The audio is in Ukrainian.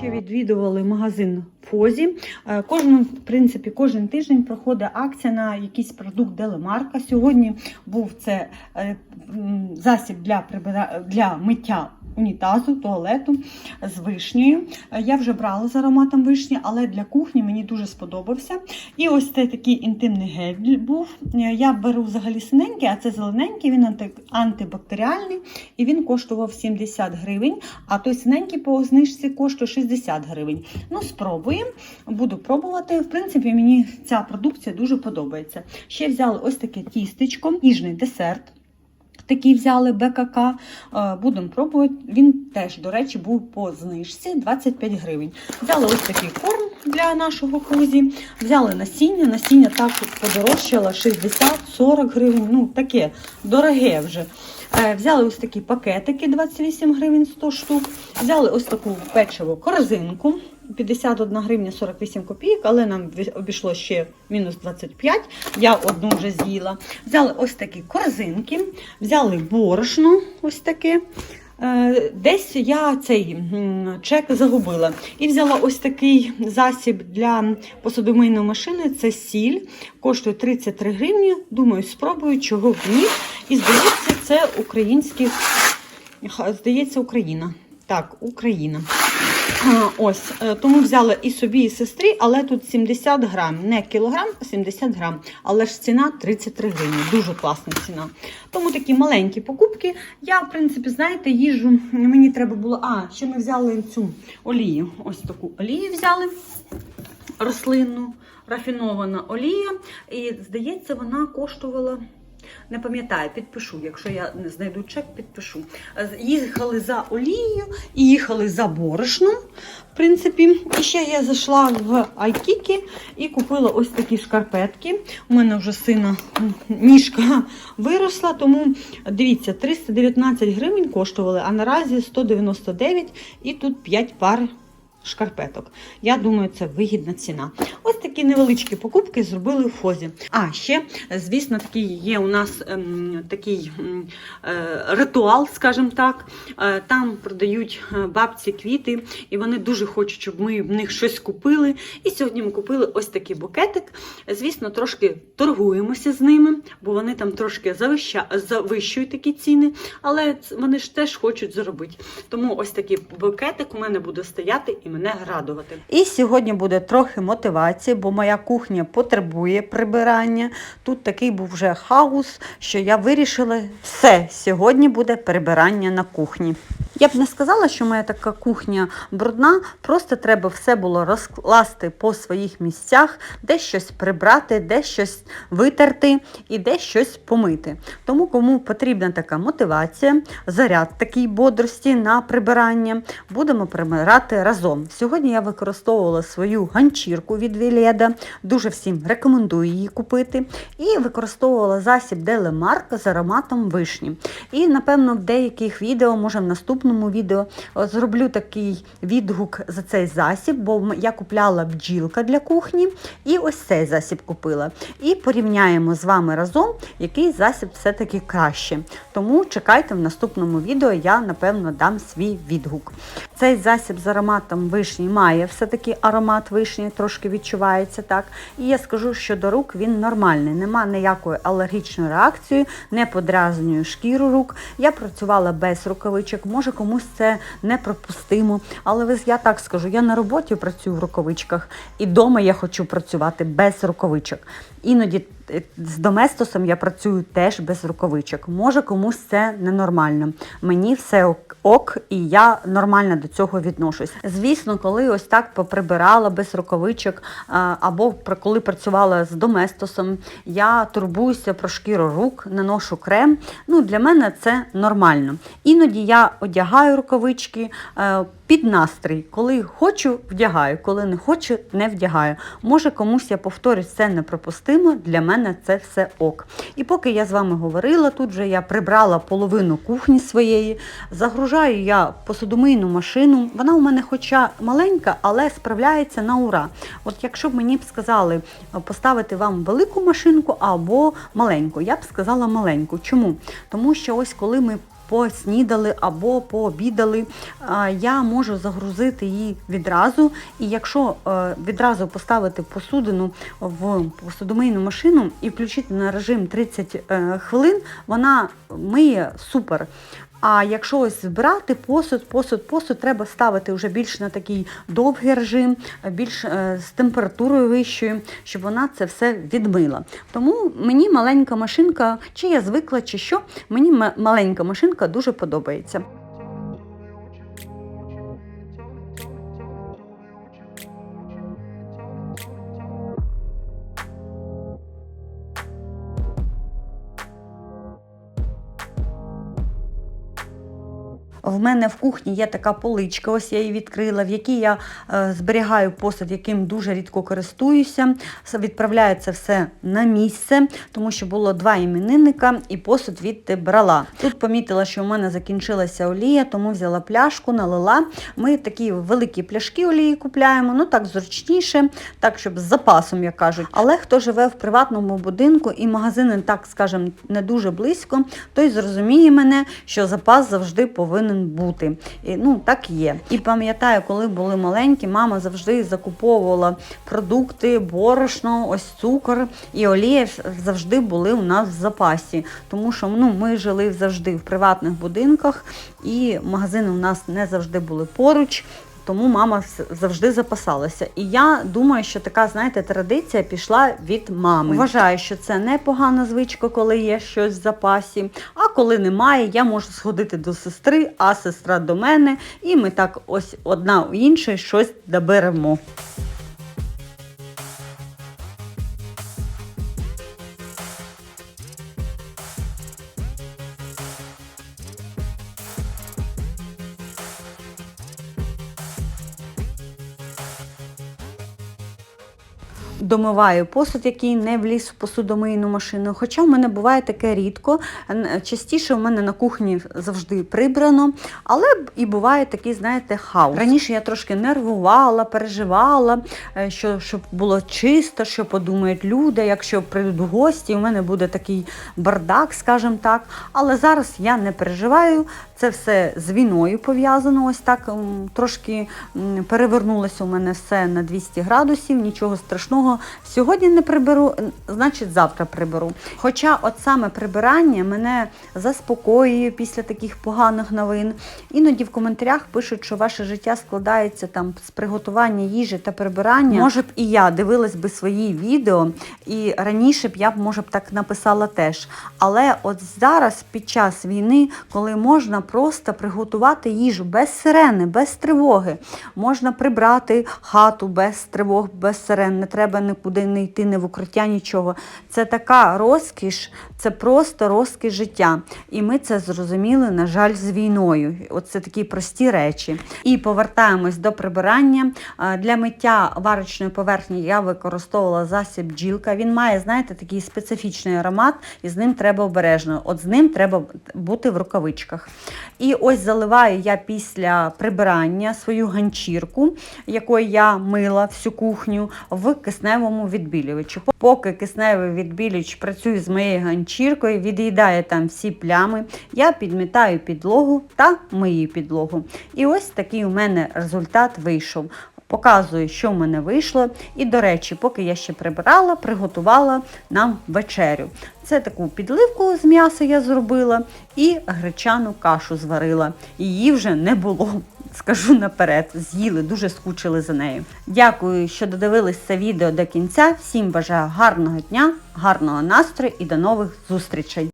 ще відвідували магазин Фозі. Е, Кожен, в принципі, кожен тиждень проходить акція на якийсь продукт Делемарка. Сьогодні був це е, засіб для, прибира... для миття унітазу, туалету з вишнею. Е, Я вже брала з ароматом вишні, але для кухні мені дуже сподобався. І ось цей такий інтимний гель був. Е, Я беру взагалі синенький, а це зелененький, він антибактеріальний і він коштував 70 гривень, а той синенький по знижці коштує 60 гривень. Ну, спробуємо, буду пробувати. В принципі, мені ця продукція дуже подобається. Ще взяли ось таке тістечко, ніжний десерт. Такий взяли БКК, Е, будемо пробувати. Він теж, до речі, був по знижці 25 гривень. Взяли ось такий корм для нашого кузі, взяли насіння. Насіння також подорожчало 60-40 гривень. Ну, таке дороге вже. Е, Взяли ось такі пакетики 28 гривень 100 штук. Взяли ось таку печиву корзинку. 51 гривня 48 копійок, але нам обійшло ще мінус 25. Я одну вже з'їла. Взяли ось такі корзинки, взяли борошно, ось таке. Е, Десь я цей чек загубила. І взяла ось такий засіб для посудомийної машини. Це сіль, коштує 33 гривні. Думаю, спробую, чого б ні. І здається, це український, ха, здається, Україна. Так, Україна. Ось, е, тому взяла і собі, і сестрі, але тут 70 грам. Не кілограм, а 70 грам. Але ж ціна 33 гривні. Дуже класна ціна. Тому такі маленькі покупки. Я, в принципі, знаєте, їжу. Мені треба було. А, ще ми взяли цю олію. Ось таку олію взяли рослинну, рафінована олія. І, здається, вона коштувала. Не пам'ятаю, підпишу. Якщо я не знайду чек, підпишу. Е, Їхали за олією і їхали за борошном. В принципі, і ще я зайшла в Айкікі і купила ось такі шкарпетки. У мене вже сина ніжка виросла, тому дивіться, 319 гривень коштували, а наразі 199 і тут 5 пар шкарпеток. Я думаю, це вигідна ціна. Ось такі невеличкі покупки зробили в Фозі. А ще, звісно, такий є у нас ем, такий ем, ритуал, скажімо так. Е, там продають е, бабці квіти, і вони дуже хочуть, щоб ми в них щось купили. І сьогодні ми купили ось такий букетик. Звісно, трошки торгуємося з ними, бо вони там трошки завищують такі ціни, але вони ж теж хочуть заробити. Тому ось такий букетик у мене буде стояти і мене радувати. І сьогодні буде трохи мотивації, бо моя кухня потребує прибирання. Тут такий був вже хаос, що я вирішила все. Сьогодні буде прибирання на кухні. Я б не сказала, що моя така кухня брудна, просто треба все було розкласти по своїх місцях, де щось прибрати, де щось витерти і де щось помити. Тому кому потрібна така мотивація, заряд такий бодрості на прибирання, будемо прибирати разом. Сьогодні я використовувала свою ганчірку від Віледа, дуже всім рекомендую її купити. І використовувала засіб Делемарк з ароматом вишні. І, напевно, в деяких відео, може в наступному відео, зроблю такий відгук за цей засіб, бо я купляла бджілка для кухні і ось цей засіб купила. І порівняємо з вами разом, який засіб все-таки краще. Тому чекайте в наступному відео, я напевно дам свій відгук. Цей засіб з ароматом вишні має все-таки аромат вишні, трошки відчувається так. І я скажу, що до рук він нормальний, нема ніякої алергічної реакції, не подразнює шкіру рук. Я працювала без рукавичок, може комусь це непропустимо. Але я так скажу, я на роботі працюю в рукавичках, і вдома я хочу працювати без рукавичок. Іноді з доместосом я працюю теж без рукавичок. Може комусь це ненормально. Мені все ок, і я нормально до цього відношусь. Звісно, коли ось так поприбирала без рукавичок, або про- коли працювала з доместосом, я турбуюся про шкіру рук, наношу крем. Ну, для мене це нормально. Іноді я одягаю рукавички. Під настрій, коли хочу, вдягаю, коли не хочу, не вдягаю. Може, комусь я повторюсь, це неприпустимо, для мене це все ок. І поки я з вами говорила, тут вже я прибрала половину кухні своєї, загружаю я посудомийну машину. Вона у мене хоча маленька, але справляється на ура. От якщо б мені б сказали е, поставити вам велику машинку або маленьку, я б сказала маленьку. Чому? Тому що ось коли ми поснідали або пообідали, я можу загрузити її відразу. І якщо е, відразу поставити посудину в посудомийну машину і включити на режим 30 е, хвилин, вона миє супер. А якщо ось збирати посуд, посуд, посуд, треба ставити вже більш на такий довгий режим, більш е, з температурою вищою, щоб вона це все відмила. Тому мені маленька машинка, чи я звикла, чи що, мені маленька машинка дуже подобається. В мене в кухні є така поличка, ось я її відкрила, в якій я е, зберігаю посуд, яким дуже рідко користуюся. Відправляю це все на місце, тому що було два іменинника і посуд відти брала. Тут помітила, що в мене закінчилася олія, тому взяла пляшку, налила. Ми такі великі пляшки олії купляємо, ну так зручніше, так щоб з запасом, як кажуть. Але хто живе в приватному будинку і магазини, так скажемо, не дуже близько, той зрозуміє мене, що запас завжди повинен бути. І, ну, так є. І пам'ятаю, коли були маленькі, мама завжди закуповувала продукти, борошно, ось цукор і олія завжди були у нас в запасі. Тому що ну, ми жили завжди в приватних будинках, і магазини у нас не завжди були поруч. Тому мама завжди запасалася. І я думаю, що така, знаєте, традиція пішла від мами. Вважаю, що це непогана звичка, коли є щось в запасі. А коли немає, я можу сходити до сестри, а сестра до мене, і ми так ось одна у іншої щось доберемо. Домиваю посуд, який не вліз в посудомийну машину. Хоча в мене буває таке рідко. Частіше в мене на кухні завжди прибрано, але і буває такий, знаєте, хаос. Раніше я трошки нервувала, переживала, е, що щоб було чисто, що подумають люди, якщо прийдуть гості, у мене буде такий бардак, скажімо так. Але зараз я не переживаю. Це все з війною пов'язано. Ось так трошки перевернулося у мене все на 200 градусів, нічого страшного. Сьогодні не приберу, значить завтра приберу. Хоча от саме прибирання мене заспокоює після таких поганих новин. Іноді в коментарях пишуть, що ваше життя складається там з приготування їжі та прибирання. Може б і я дивилась би свої відео, і раніше б я б може б так написала теж. Але от зараз, під час війни, коли можна просто приготувати їжу без сирени, без тривоги, можна прибрати хату без тривог, без сирен, не треба нікуди не йти, не в укриття, нічого. Це така розкіш, це просто розкіш життя. І ми це зрозуміли, на жаль, з війною. Оце такі прості речі. І повертаємось до прибирання. Для миття варочної поверхні я використовувала засіб бджілка. Він має, знаєте, такий специфічний аромат, і з ним треба обережно. От з ним треба бути в рукавичках. І ось заливаю я після прибирання свою ганчірку, якою я мила всю кухню, в кисневому відбілювачу. Поки кисневий відбілювач працює з моєю ганчіркою, від'їдає там всі плями, я підмітаю підлогу та мию підлогу. І ось такий у мене результат вийшов. Показую, що в мене вийшло. І, до речі, поки я ще прибирала, приготувала нам вечерю. Це таку підливку з м'яса я зробила і гречану кашу зварила. Її вже не було. Скажу наперед, з'їли, дуже скучили за нею. Дякую, що додивились це відео до кінця. Всім бажаю гарного дня, гарного настрою і до нових зустрічей!